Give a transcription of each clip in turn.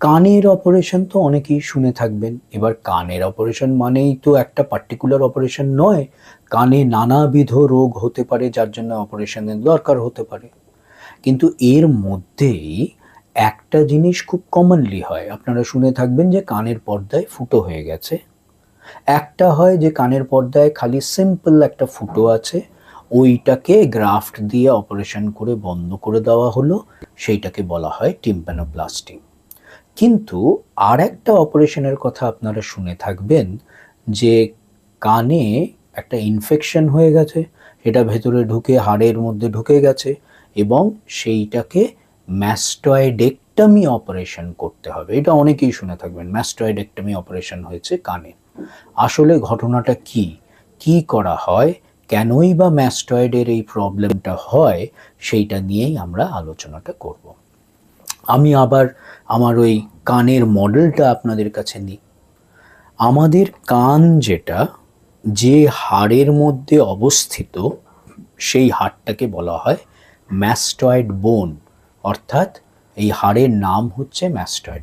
কানের অপারেশন তো অনেকেই শুনে থাকবেন। এবার কানের অপারেশন মানেই তো একটা পার্টিকুলার অপারেশন নয়, কানে নানাবিধ রোগ হতে পারে, যার জন্য অপারেশনের দরকার হতে পারে। কিন্তু এর মধ্যেই একটা জিনিস খুব কমনলি হয়। আপনারা শুনে থাকবেন যে কানের পর্দায় ফুটো হয়ে গেছে। একটা হয় যে কানের পর্দায় খালি সিম্পল একটা ফুটো আছে, ওইটাকে গ্রাফট দিয়ে অপারেশন করে বন্ধ করে দেওয়া হলো, সেইটাকে বলা হয় টিম্প্যানোপ্লাস্টি কিন্তু আর একটা অপারেশনের কথা আপনারা শুনে থাকবেন যে কানে একটা ইনফেকশন হয়ে গেছে, সেটা ভেতরে ঢুকে, হাড়ের মধ্যে ঢুকে গেছে এবং সেইটাকে ম্যাস্টয়েডেক্টমি অপারেশন করতে হবে। এটা অনেকেই শুনে থাকবেন ম্যাস্টয়েডেক্টমি অপারেশন হয়েছে কানে। আসলে ঘটনাটা কি? কি করা হয়? কেনই বা ম্যাস্টয়েডের এই প্রবলেমটা হয়? সেইটা নিয়েই আমরা আলোচনাটা করব। আমি আবার আমার ওই কানের মডেলটা আপনাদের কাছে নিই। আমাদের কান যেটা, যে হাড়ের মধ্যে অবস্থিত, সেই হাড়টাকে বলা হয় ম্যাস্টয়েড বোন। অর্থাৎ এই হাড়ের নাম হচ্ছে ম্যাস্টয়েড।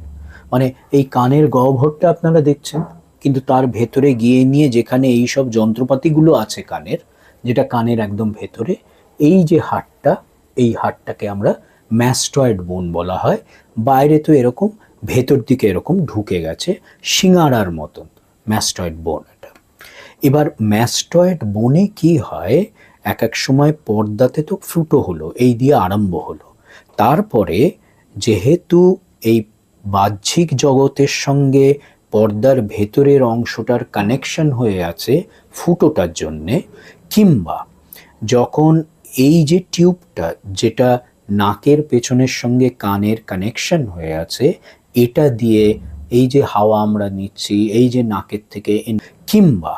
মানে এই কানের গহ্বরটা আপনারা দেখছেন, কিন্তু তার ভেতরে গিয়ে নিয়ে যেখানে এই সব যন্ত্রপাতিগুলো আছে কানের, যেটা কানের একদম ভেতরে, এই যে হাড়টা, এই হাড়টাকে আমরা ম্যাস্টয়েড বোন বলা হয়। বাইরে তো এরকম, ভেতর দিকে এরকম ঢুকে গেছে সিঙাড়ার মতন ম্যাস্টয়েড বোন এটা। এবার ম্যাস্টয়েড বোনে কি হয়? এক এক সময় পর্দাতে তো ফুটো হলো, এই দিয়ে আরম্ভ হলো। তারপরে যেহেতু এই বাহ্যিক জগতের সঙ্গে পর্দার ভেতরের অংশটার কানেকশন হয়ে আছে ফুটোটার জন্যে, কিংবা যখন এই যে টিউবটা, যেটা নাকের পেছনের সঙ্গে কানের কানেকশন হয়ে আছে। এটা দিয়ে এই যে হাওয়া আমরা নিচ্ছি, এই যে নাকের থেকে কিংবা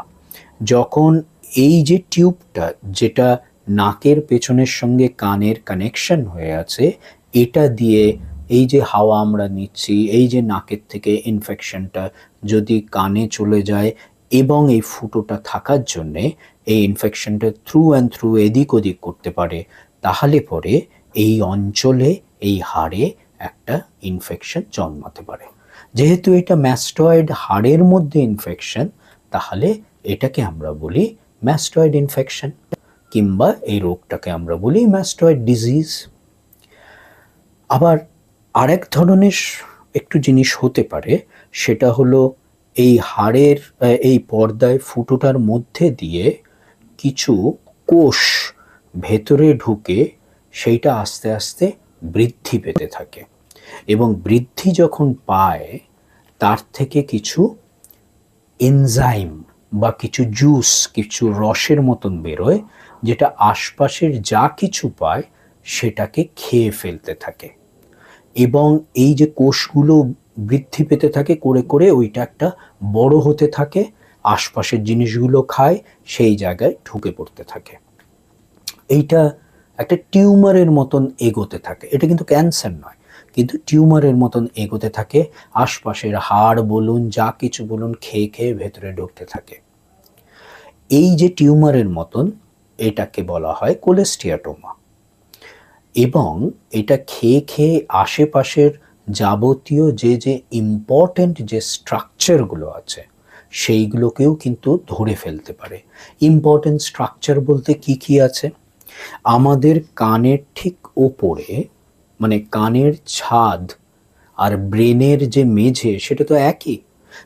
যখন এই যে টিউবটা যেটা নাকের পেছনের সঙ্গে কানের কানেকশন হয়ে আছে, এটা দিয়ে এই যে হাওয়া আমরা নিচ্ছি, এই যে নাকের থেকে ইনফেকশনটা যদি কানে চলে যায় এবং এই ফুটোটা থাকার জন্যে এই ইনফেকশনটা থ্রু অ্যান্ড থ্রু এদিক ওদিক করতে পারে, তাহলে পরে এই অঞ্চলে, এই হাড়ে একটা ইনফেকশন জন্মাতে পারে। যেহেতু এটা ম্যাস্টয়েড হাড়ের মধ্যে ইনফেকশন তাহলে এটাকে আমরা বলি ম্যাস্টয়েড ইনফেকশন কিংবা এই রোগটাকে আমরা বলি ম্যাস্টয়েড ডিজিজ আবার আরেক ধরনের একটু জিনিস হতে পারে, সেটা হলো এই হাড়ের, এই পর্দায় ফুটোটার মধ্যে দিয়ে কিছু কোষ ভেতরে ঢুকে সেইটা আস্তে আস্তে বৃদ্ধি পেতে থাকে। এবং বৃদ্ধি যখন পায়, তার থেকে কিছু এনজাইম বা কিছু জুস কিছু রসের মতন বেরোয়, যেটা আশপাশের যা কিছু পায়, সেটাকে খেয়ে ফেলতে থাকে। এবং এই যে কোষগুলো বৃদ্ধি পেতে থাকে, করে করে ওইটা একটা বড় হতে থাকে, আশপাশের জিনিসগুলো খায়, সেই জায়গায় ঢুকে পড়তে থাকে। এইটা একটা টিউমারের মতন এগোতে থাকে। এটা কিন্তু ক্যান্সার নয়। কিন্তু টিউমারের মতন এগোতে থাকে, আশপাশের হাড় বলুন, যা কিছু বলুন, খেয়ে খেয়ে ভেতরে ঢুকতে থাকে। এই যে টিউমারের মতন, এটাকে বলা হয় কোলেস্টিয়াটোমা। এবং এটা খেয়ে খেয়ে আশেপাশের যাবতীয় যে যে ইম্পর্ট্যান্ট যে স্ট্রাকচারগুলো আছে, সেইগুলোকেও কিন্তু ধরে ফেলতে পারে। ইম্পর্ট্যান্ট স্ট্রাকচার বলতে কি কি আছে? আমাদের কানের ঠিক ওপরে মানে কানের ছাদ আর ব্রেনের যে মেঝে সেটা তো একই,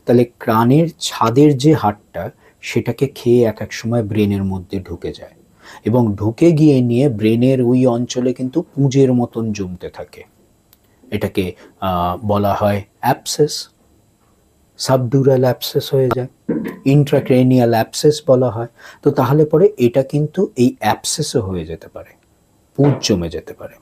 তাহলে কানের ছাদের যে হাড়টা সেটাকে খেয়ে এক এক সময় ব্রেনের মধ্যে ঢুকে যায় এবং ঢুকে গিয়ে নিয়ে ব্রেনের ওই অঞ্চলে কিন্তু পুঁজের মতন জমতে থাকে। এটাকে বলা হয় অ্যাপসেস। সাবডুরাল অ্যাপসেস হয়ে যায় ইন্ট্রাক্রেনিয়াল অ্যাপসেস বলা হয়। তো তাহলে পরে এটা কিন্তু এই অ্যাপসেসও হয়ে যেতে পারে পুঁজ জমে যেতে পারে।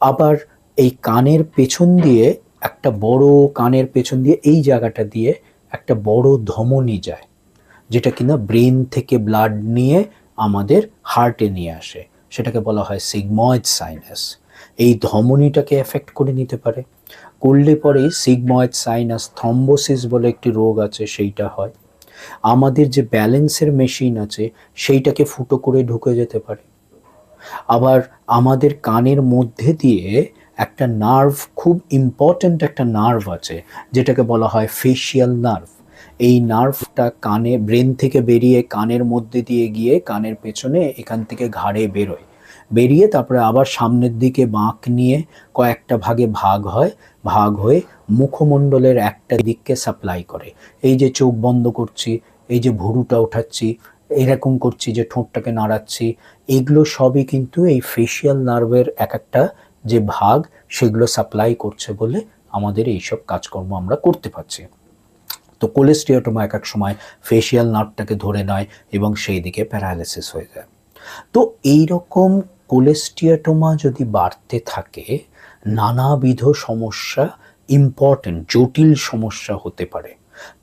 আবার এই কানের পেছন দিয়ে, একটা বড় কানের পেছন দিয়ে, এই জায়গাটা দিয়ে একটা বড় ধমনী যায়, যেটা কিনা ব্রেন থেকে ব্লাড নিয়ে আমাদের হার্টে নিয়ে আসে। সেটাকে বলা হয় সিগময়েড সাইনাস এই ধমনীটাকে এফেক্ট করে নিতে পারে। করলে পরেই সিগময়েড সাইনাস থম্বোসিস বলে একটি রোগ আছে, সেইটা হয়। আমাদের যে ব্যালেন্সের মেশিন আছে, সেইটাকে ফুটো করে ঢুকে যেতে পারে। আবার আমাদের কানের মধ্যে দিয়ে একটা নার্ভ খুব ইম্পর্ট্যান্ট একটা নার্ভ আছে, যেটাকে বলা হয় ফেশিয়াল নার্ভ এই নার্ভটা কানে ব্রেন থেকে বেরিয়ে কানের মধ্যে দিয়ে গিয়ে কানের পেছনে এখান থেকে ঘাড়ে বেরোয়। বেরিয়ে তারপরে আবার সামনের দিকে বাঁক নিয়ে কয়েকটা ভাগে ভাগ হয়, ভাগ হয়ে মুখমণ্ডলের একটা দিককে সাপ্লাই করে। এই যে চোখ বন্ধ করছি, এই যে ভুরুটা উঠাচ্ছি, এরকম করছি যে ঠোঁটটাকে নাড়াচ্ছি, এগুলো সবই কিন্তু এই ফেশিয়াল নার্ভের এক একটা যে ভাগ, সেগুলো সাপ্লাই করছে বলে আমাদের এইসব কাজকর্ম আমরা করতে পারছি। তো কোলেস্টিয়াটোমা এক এক সময় ফেশিয়াল নার্ভটাকে ধরে নেয় এবং সেই দিকে প্যারালাইসিস হয়ে যায়। তো এই রকম কোলেস্টিয়াটোমা যদি বাড়তে থাকে, নানাবিধ সমস্যা ইম্পর্টেন্ট জটিল সমস্যা হতে পারে।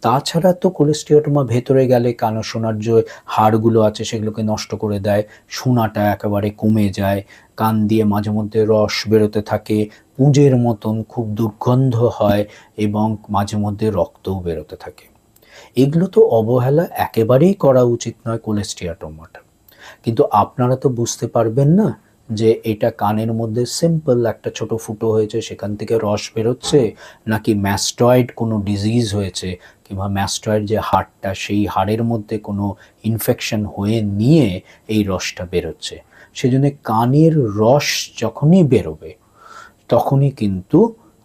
তাছাড়া তো কোলেস্টিয়াটোমা ভেতরে গেলে কানো শোনার যে হাড়গুলো আছে, সেগুলোকে নষ্ট করে দেয় শোনাটা একেবারে কমে যায়, কান দিয়ে মাঝে মধ্যে রস বেরোতে থাকে, পুঁজের মতন খুব দুর্গন্ধ হয় এবং মাঝে মধ্যে রক্তও বেরোতে থাকে। এগুলো তো অবহেলা একেবারেই করা উচিত নয় কোলেস্টিয়াটোমাটা কিন্তু আপনারা তো বুঝতে পারবেন না যে এটা কানের মধ্যে সিম্পল একটা ছোট ফুটো হয়েছে, সেখান থেকে রস বেরোচ্ছে, নাকি ম্যাস্টয়েড কোনো ডিজিজ হয়েছে, কিংবা ম্যাস্টয়েড যে হাড়টা, সেই হাড়ের মধ্যে কোনো ইনফেকশন হয়ে নিয়ে এই রসটা বেরোচ্ছে। সেজন্য কানের রস যখনই বেরোবে, তখনই কিন্তু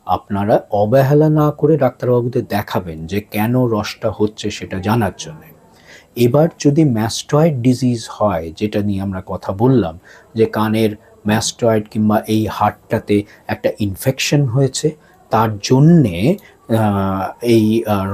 আপনারা অবহেলা না করে ডাক্তারবাবুদের দেখাবেন যে কেন রসটা হচ্ছে সেটা জানার জন্যে। এবার যদি ম্যাস্টয়েড ডিজিজ হয়, যেটা নিয়ে আমরা কথা বললাম, যে কানের ম্যাস্টয়েড কিংবা এই হাড়টাতে একটা ইনফেকশন হয়েছে, তার জন্যে এই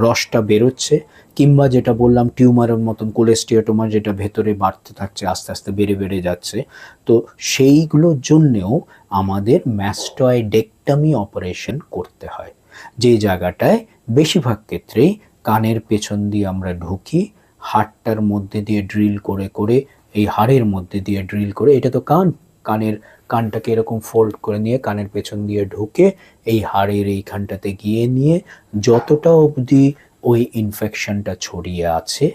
রসটা বেরোচ্ছে, কিংবা যেটা বললাম, টিউমারের মতন কোলেস্টিয়াটোমা যেটা ভেতরে বাড়তে থাকছে, আস্তে আস্তে বেড়ে বেড়ে যাচ্ছে, তো সেইগুলোর জন্যেও আমাদের ম্যাস্টয়েডেক্টামি অপারেশন করতে হয়। যে জায়গাটায় বেশিরভাগ ক্ষেত্রেই কানের পেছন দিয়ে আমরা ঢুকি হাড়টার মধ্যে দিয়ে ড্রিল করে করে, এই হাড়ের মধ্যে দিয়ে ড্রিল করে, এটা তো কান, কানের, কানটাকে এরকম ফোল্ড করে নিয়ে কানের পেছন দিয়ে ঢুকে এই হাড়ের এইখানটাতে গিয়ে নিয়ে যতটা অবধি ওই ইনফেকশনটা ছড়িয়ে আছে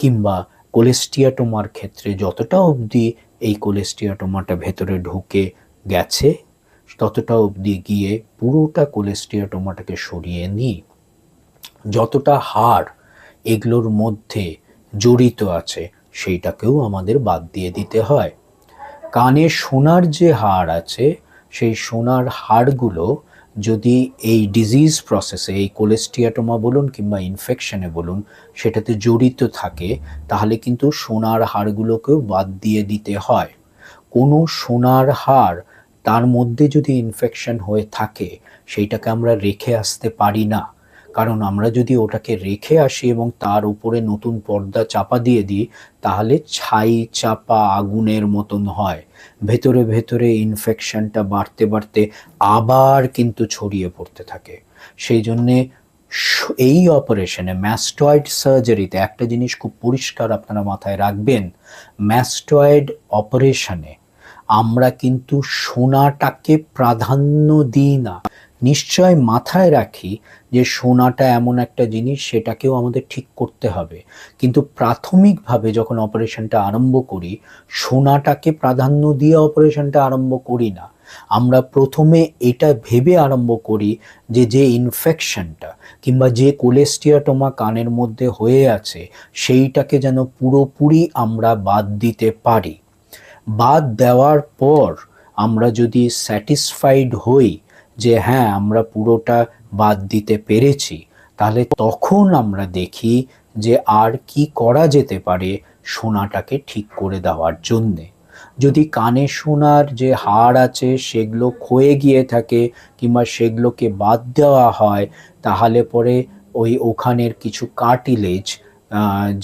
কিংবা কোলেস্টিয়াটোমার ক্ষেত্রে যতটা অবধি এই কোলেস্টিয়াটোমাটা ভেতরে ঢুকে গেছে, ততটা অবধি গিয়ে পুরোটা কোলেস্টিয়াটোমাটাকে সরিয়ে নিই যতটা হাড় এগুলোর মধ্যে জড়িত আছে, সেইটাকেও আমাদের বাদ দিয়ে দিতে হয়। কানে সোনার যে হাড় আছে, সেই সোনার হাড়গুলো যদি এই ডিজিজ প্রসেসে এই কোলেস্টিয়াটোমা বলুন কিংবা ইনফেকশনে বলুন, সেটাতে জড়িত থাকে, তাহলে কিন্তু সোনার হাড়গুলোকেও বাদ দিয়ে দিতে হয়। কোনো সোনার হাড় তার মধ্যে যদি ইনফেকশন হয়ে থাকে, সেইটাকে আমরা রেখে আসতে পারি না। কারণ আমরা যদি ওটাকে রেখে আসি এবং তার উপরে নতুন পর্দা চাপা দিয়ে দিই, তাহলে ছাই চাপা আগুনের মতন হয়। ভেতরে ভেতরে ইনফেকশনটা বাড়তে বাড়তে আবার কিন্তু ছড়িয়ে পড়তে থাকে। সেই জন্যে এই অপারেশনে ম্যাস্টয়েড সার্জারিতে একটা জিনিস খুব পরিষ্কার আপনারা মাথায় রাখবেন। ম্যাস্টয়েড অপারেশনে আমরা কিন্তু সোনাটাকে প্রাধান্য দিই না। নিশ্চয় মাথায় রাখি যে সোনাটা এমন একটা জিনিস সেটাকেও আমাদের ঠিক করতে হবে। কিন্তু প্রাথমিকভাবে যখন অপারেশনটা আরম্ভ করি, সোনাটাকে প্রাধান্য দিয়ে অপারেশনটা আরম্ভ করি না। আমরা প্রথমে এটা ভেবে আরম্ভ করি যে যে ইনফেকশনটা কিংবা যে কোলেস্টিয়াটোমা কানের মধ্যে হয়ে আছে, সেইটাকে যেন পুরোপুরি আমরা বাদ দিতে পারি। বাদ দেওয়ার পর আমরা যদি স্যাটিসফাইড হই যে হ্যাঁ আমরা পুরোটা বাদ দিতে পেরেছি। তাহলে তখন আমরা দেখি যে আর কি করা যেতে পারে সোনাটাকে ঠিক করে দেওয়ার জন্যে। যদি কানে সোনার যে হাড় আছে সেগুলো ক্ষয়ে গিয়ে থাকে কিংবা সেগুলোকে বাদ দেওয়া হয়, তাহলে পরে ওই ওখানের কিছু কার্টিলেজ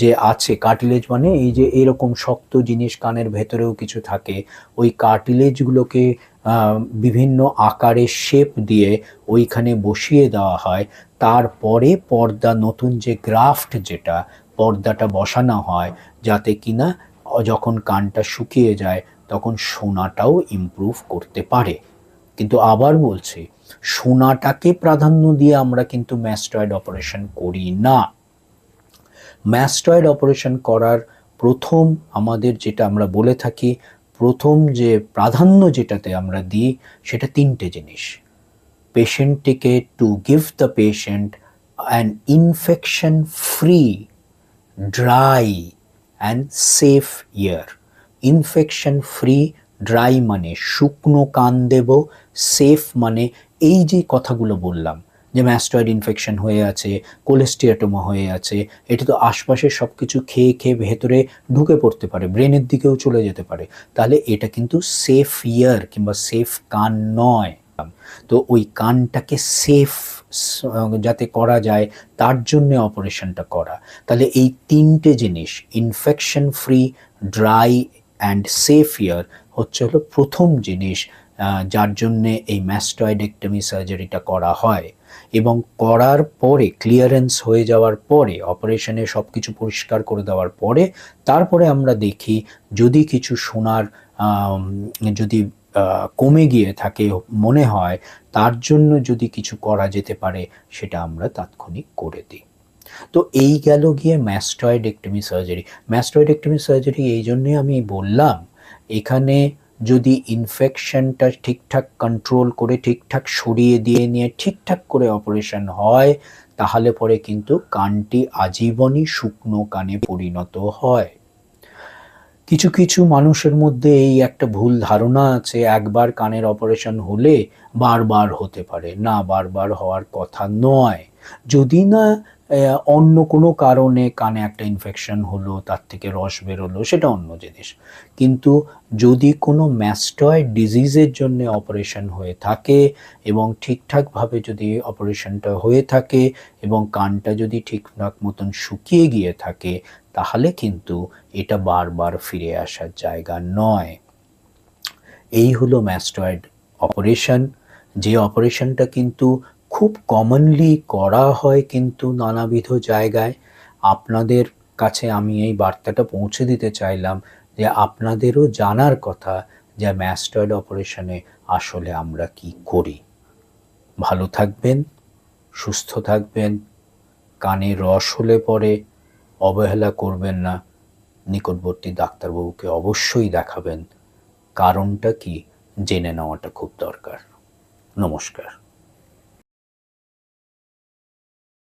যে আছে কার্টিলেজ মানে এই যে এরকম শক্ত জিনিস কানের ভেতরেও কিছু থাকে, ওই কার্টিলেজগুলোকে বিভিন্ন আকারে শেপ দিয়ে ওইখানে বসিয়ে দেওয়া হয়। তারপরে পর্দা, নতুন যে গ্রাফট যেটা, পর্দাটা বসানো হয় যাতে কিনা যখন কানটা শুকিয়ে যায় তখন সোনাটাও ইমপ্রুভ করতে পারে। কিন্তু আবার বলছি, সোনাটাকে প্রাধান্য দিয়ে আমরা কিন্তু ম্যাস্টয়েড অপারেশন করি না। ম্যাস্টয়েড অপারেশন করার প্রথম আমাদের যেটা আমরা বলে থাকি প্রথম যে প্রাধান্য যেটাতে আমরা দিই, সেটা তিনটে জিনিস। পেশেন্টটিকে to give the patient an infection free dry and safe ear infection free dry মানে শুকনো কান দেব সেফ মানে এই যে কথাগুলো বললাম যে ম্যাস্টয়েড ইনফেকশন হয়ে আছে কোলেস্টিয়াটোমা হয়ে আছে, এটা তো আশপাশের সব কিছু খেয়ে খেয়ে ভেতরে ঢুকে পড়তে পারে ব্রেনের দিকেও চলে যেতে পারে। তাহলে এটা কিন্তু সেফ ইয়ার কিংবা সেফ কান নয়। তো ওই কানটাকে সেফ যাতে করা যায়, তার জন্য অপারেশনটা করা। তাহলে এই তিনটে জিনিস infection free dry and safe ear হচ্ছে হলো প্রথম জিনিস যার জন্যে এই ম্যাস্টয়েডেক্টমি সার্জারিটা করা হয়। এবং করার পরে ক্লিয়ারেন্স হয়ে যাওয়ার পরে অপারেশনে সব কিছু পরিষ্কার করে দেওয়ার পরে তারপরে আমরা দেখি যদি কিছু আম, যদি কমে গিয়ে থাকে মনে হয় তার জন্য যদি কিছু করা যেতে পারে সেটা আমরা তাৎক্ষণিক করে দিই। তো এই গেল গিয়ে ম্যাস্টয়েডেক্টমি সার্জারি। ম্যাস্টয়েডেক্টমি সার্জারি এই জন্যে আমি বললাম এখানে যদি ইনফেকশনটা ঠিকঠাক কন্ট্রোল করে, ঠিকঠাক সরিয়ে দিয়ে নিয়ে ঠিকঠাক করে অপারেশন হয়, তাহলে পরে কিন্তু কানটি আজীবনই শুকনো কানে পরিণত হয়। কিছু কিছু মানুষের মধ্যে এই একটা ভুল ধারণা আছে, একবার কানের অপারেশন হলে বারবার হতে পারে, না বারবার হওয়ার কথা নয়। যদি না অন্য কোনো কারণে কানে একটা ইনফেকশন হলো, তার থেকে রস বেরোলো, সেটা অন্য জিনিস। কিন্তু যদি কোনো ম্যাস্টয়েড ডিজিজের জন্য অপারেশন হয়ে থাকে এবং ঠিকঠাকভাবে যদি অপারেশনটা হয়ে থাকে এবং কানটা যদি ঠিকঠাক মতন শুকিয়ে গিয়ে থাকে, তাহলে কিন্তু এটা বারবার ফিরে আসার জায়গা নয়। এই হলো ম্যাস্টয়েড অপারেশন যে অপারেশনটা কিন্তু খুব কমনলি করা হয় কিন্তু নানাবিধ জায়গায়। আপনাদের কাছে আমি এই বার্তাটা পৌঁছে দিতে চাইলাম যে আপনাদেরও জানার কথা যে ম্যাস্টয়েড অপারেশনে আসলে আমরা কি করি। ভালো থাকবেন, সুস্থ থাকবেন, কানে রস হলে পরে অবহেলা করবেন না, নিকটবর্তী ডাক্তারবাবুকে অবশ্যই দেখাবেন। কারণটা কি? জেনে নেওয়াটা খুব দরকার। নমস্কার।